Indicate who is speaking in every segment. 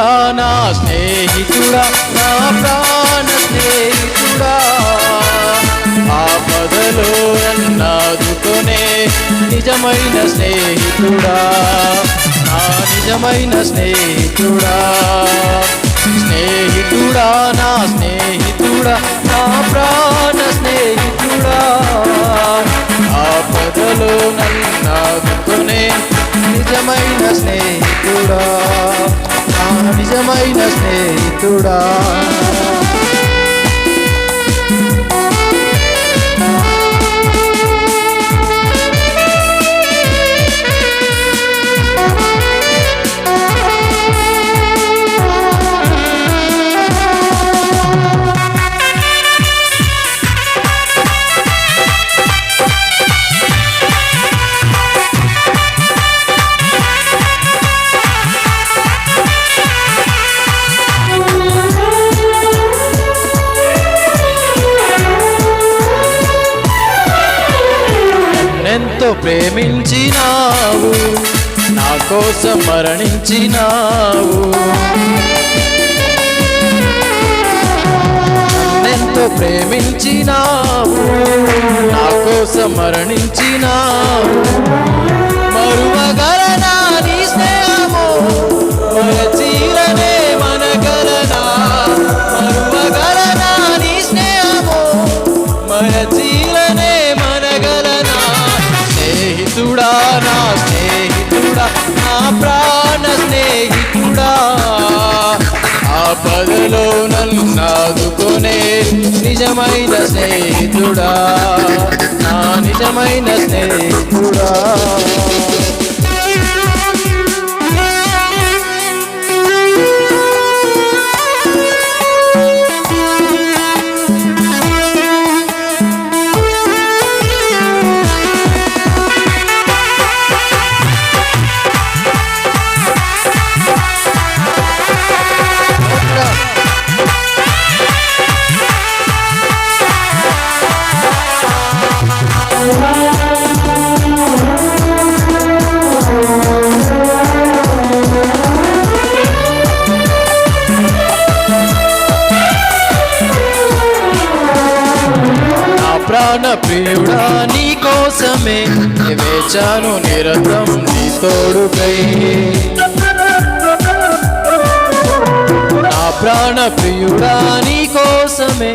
Speaker 1: స్నేహితుడా నా స్నేహితుడా నా ప్రాణ స్నేహితుడా. ఆపదలో నన్నాదుకునే నిజమైన స్నేహితుడా నా నిజమైన స్నేహితుడా. స్నేహితుడా నా స్నేహితుడా నా ప్రాణ స్నేహితుడా. ఆపదలో నన్నాదుకునే నిజమైన స్నేహితుడా. నిజమైన స్నేహితుడా? ప్రేమించినావు నా కోసం మరణించినావు. నన్నెంతో ప్రేమించినావు నా కోసం మరణించినావు. నాదుకునే నిజమైన స్నేహితుడా. నా నిజమైన స్నేహితుడా. ప్రాణ ప్రియుడా నీ కోసమే. వేచాను నిరతం నీ తోడుకై. నా ప్రాణ ప్రియుడా నీ కోసమే.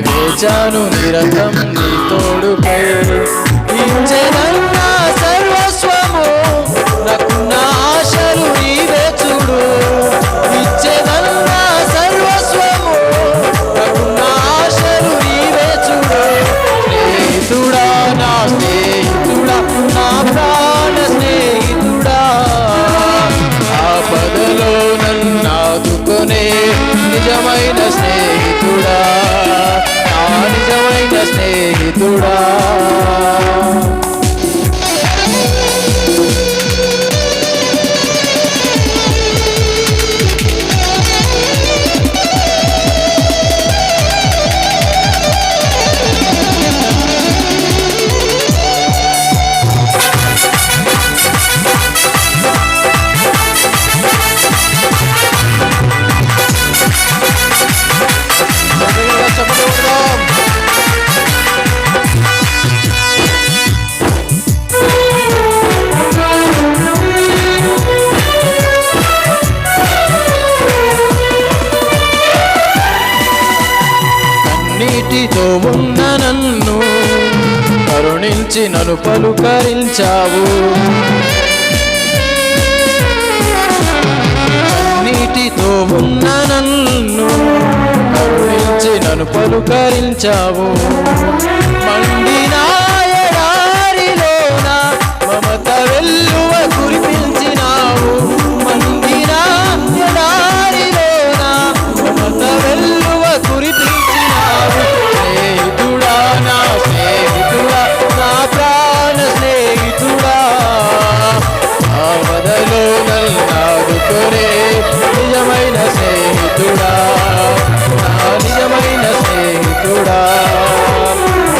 Speaker 1: వేచాను నిరతం నీ తోడుకై. ఇచ్చెదన్నా సర్వస్వము స్నేహితుడా? కన్నీటితో ఉన్న నన్ను కరుణించి నన్ను పలుకరించావు. నీటితో ఉన్న నన్ను కరుణించి నన్ను పలుకరించావు. దేవుడే నిజమైన స్నేహితుడా నా నిజమైన స్నేహితుడా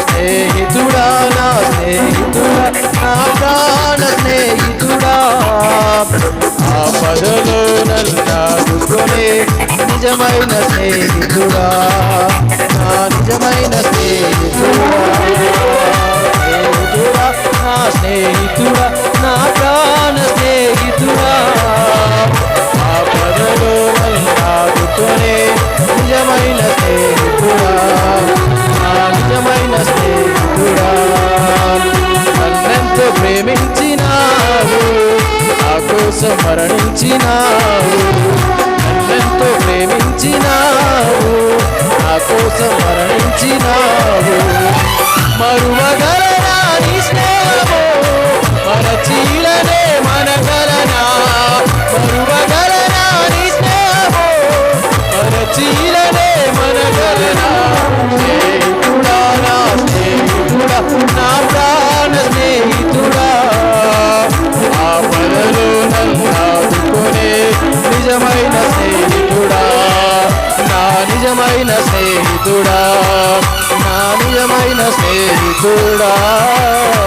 Speaker 1: స్నేహితుడా నా స్నేహితుడా నా ప్రాణ స్నేహితుడా. ఆపదలో నల్లాడుకునే నిజమైన స్నేహితుడా నా నిజమైన స్నేహితుడా. ప్రేమించినావు. నా మరణించినావు. నన్నెంతో ప్రేమించినావు. నా మరణించినావు. మరువగా 돌아